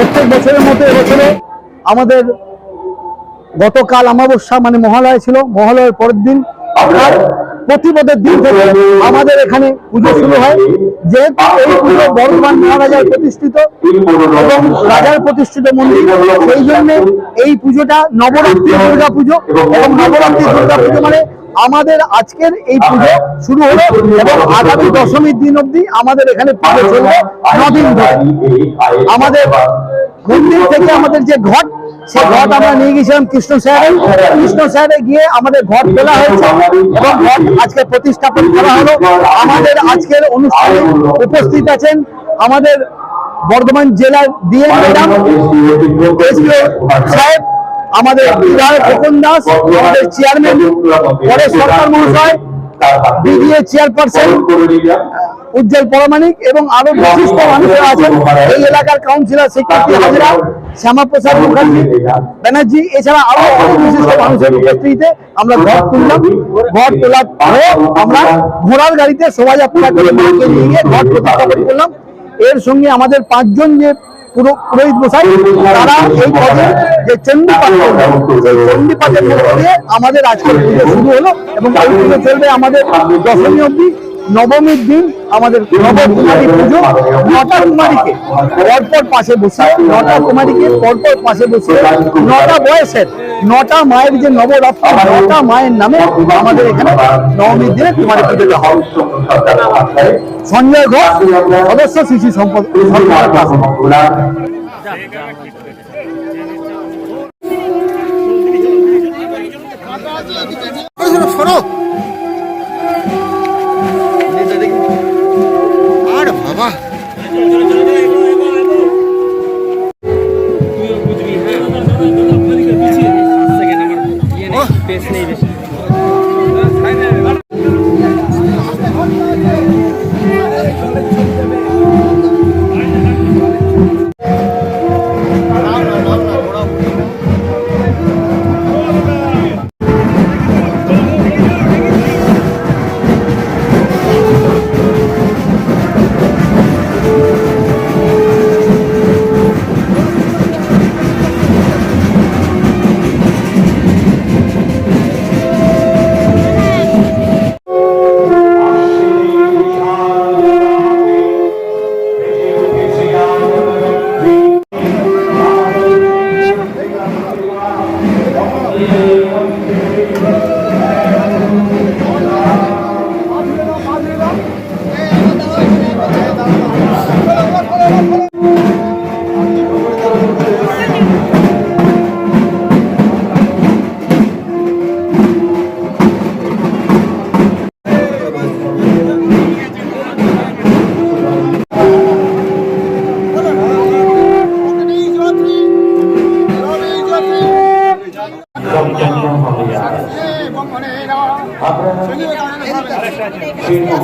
প্রত্যেক বছরের মতো এবছরে আমাদের গতকাল অমাবস্যা মানে মহালয় ছিল, মহালয়ের পরের দিন প্রতিপদের দিন থেকে আমাদের এখানে পুজো শুরু হয়। যেহেতু এই পুজো বর্ধমান মহারাজার প্রতিষ্ঠিত এবং রাজার প্রতিষ্ঠিত মন্দির, সেই জন্য এই পুজোটা নবরাত্রি দুর্গা পুজো এবং নবরাত্রি দুর্গা পুজো মানে আমাদের আজকের এই পুজো শুরু হলো এবং আগামী দশমীর দিন অবধি আমাদের এখানে পুজো চলবে নদিন ধরে। আমাদের থেকে আমাদের যে ঘট ঘট আমরা নিয়ে গেছিলাম কৃষ্ণ স্যারে। কৃষ্ণ স্যারে গিয়ে আমাদের ঘট হয়েছে এবং ঘট আজকে করা হলো। আমাদের আজকের অনুষ্ঠানে উপস্থিত আছেন আমাদের বর্ধমান জেলার ডিএম ম্যাডাম সাহেব, আমাদের বিধায়ক খোকন দাস, আমাদের চেয়ারম্যান পরেশ সরকার মহাশয়, বিডিএ চেয়ারপারসন উজ্জ্বল পরমাণিক এবং আরও বিশিষ্ট মানুষরা আছেন। এই এলাকার কাউন্সিলর সেক্রেটারি হাজরা শ্যামাপ্রসাদ মুখার্জি ব্যানার্জি এছাড়া আরও বিশিষ্ট মানুষের উপস্থিতিতে আমরা ঘর তুললাম। ঘর তোলার পরে আমরা ঘোড়ার গাড়িতে শোভাযাত্রা করে মাকে নিয়ে গিয়ে ঘর প্রতিস্থাপন করলাম। এর সঙ্গে আমাদের পাঁচজন যে পুরোহিত মশাই তারা এই পদে যে চণ্ডীপাঠ সেই চণ্ডীপাঠের মধ্য আমাদের আজকের পুজো শুরু হলো এবং এই পুজো চলবে আমাদের দশমী অবধি। নবমীর দিন আমাদের নবকুমারী পুজো, নটা কুমারীকে পরপর পাশে বসে নটা কুমারীকে পরপর পাশে বসে নটা বয়সের, নটা মায়ের যে নবরাত্রি নটা মায়ের নামে আমাদের এখানে নবমীর দিনে কুমারী পুজোটা হবে সঞ্জয় ঘোষ, সদস্য শিশু সম্পদ নেই বেশি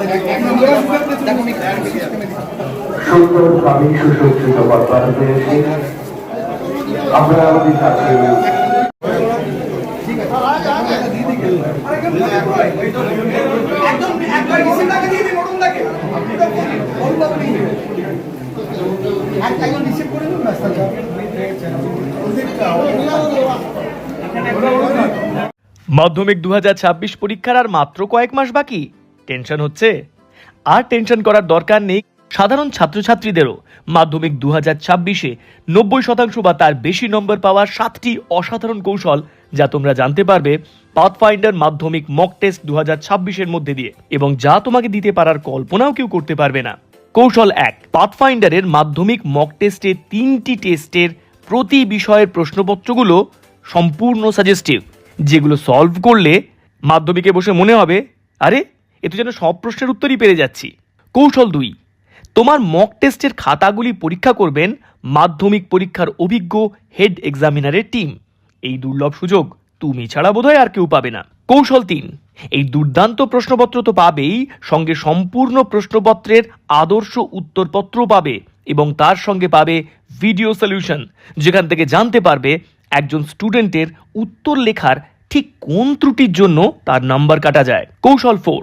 সাথে সুন্দরভাবে সুসজ্জিত রয়েছে আমরা আমাদের কাছে মাধ্যমিক দু হাজার ছাব্বিশ পরীক্ষার আর মাত্র কয়েক মাস বাকি। টেনশন হচ্ছে? আর টেনশন করার দরকার নেই সাধারণ ছাত্রছাত্রীদেরও। মাধ্যমিক দু হাজার ছাব্বিশে নব্বই শতাংশ বা তার বেশি নম্বর পাওয়ার সাতটি অসাধারণ কৌশল যা তোমরা জানতে পারবে পাথফাইন্ডার মাধ্যমিক মক টেস্ট দু হাজার ছাব্বিশের মধ্যে দিয়ে। এবং যা তোমাকে দিতে পারার কল্পনাও কেউ করতে পারবে না। কৌশল এক, পাথফাইন্ডারের মাধ্যমিক মক টেস্টে তিনটি টেস্টের প্রতি বিষয়ের প্রশ্নপত্রগুলো সম্পূর্ণ সাজেস্টিভ, যেগুলো সলভ করলে মাধ্যমিকে বসে মনে হবে, আরে এ তো যেন সব প্রশ্নের উত্তরই পেরে যাচ্ছি। কৌশল দুই। তোমার মক টেস্টের খাতাগুলি পরীক্ষা করবেন মাধ্যমিক পরীক্ষার অভিজ্ঞ হেড এক্সামিনারের টিম এই দুর্লভ সুযোগ তুমি ছাড়া বোধহয় আর কেউ পাবে না। কৌশল তিন। এই দুর্দান্ত প্রশ্নপত্র তো পাবেই, সঙ্গে সম্পূর্ণ প্রশ্নপত্রের আদর্শ উত্তরপত্র পাবে এবং তার সঙ্গে পাবে ভিডিও সলিউশন যেখান থেকে জানতে পারবে একজন স্টুডেন্টের উত্তর লেখার ঠিক কোন ত্রুটির জন্য তার নাম্বার কাটা যায়। কৌশল ফোর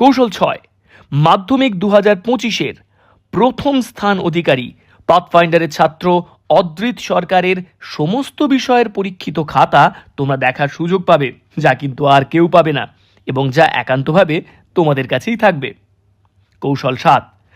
কৌশল ছয়, মাধ্যমিক দু হাজার পঁচিশের প্রথম স্থান অধিকারী, পাথফাইন্ডারের ছাত্র অদ্রিত সরকারের সমস্ত বিষয়ের পরীক্ষিত খাতা তোমরা দেখার সুযোগ পাবে, যা কিন্তু আর কেউ পাবে না, এবং যা একান্তভাবে তোমাদের কাছেই থাকবে। কৌশল সাত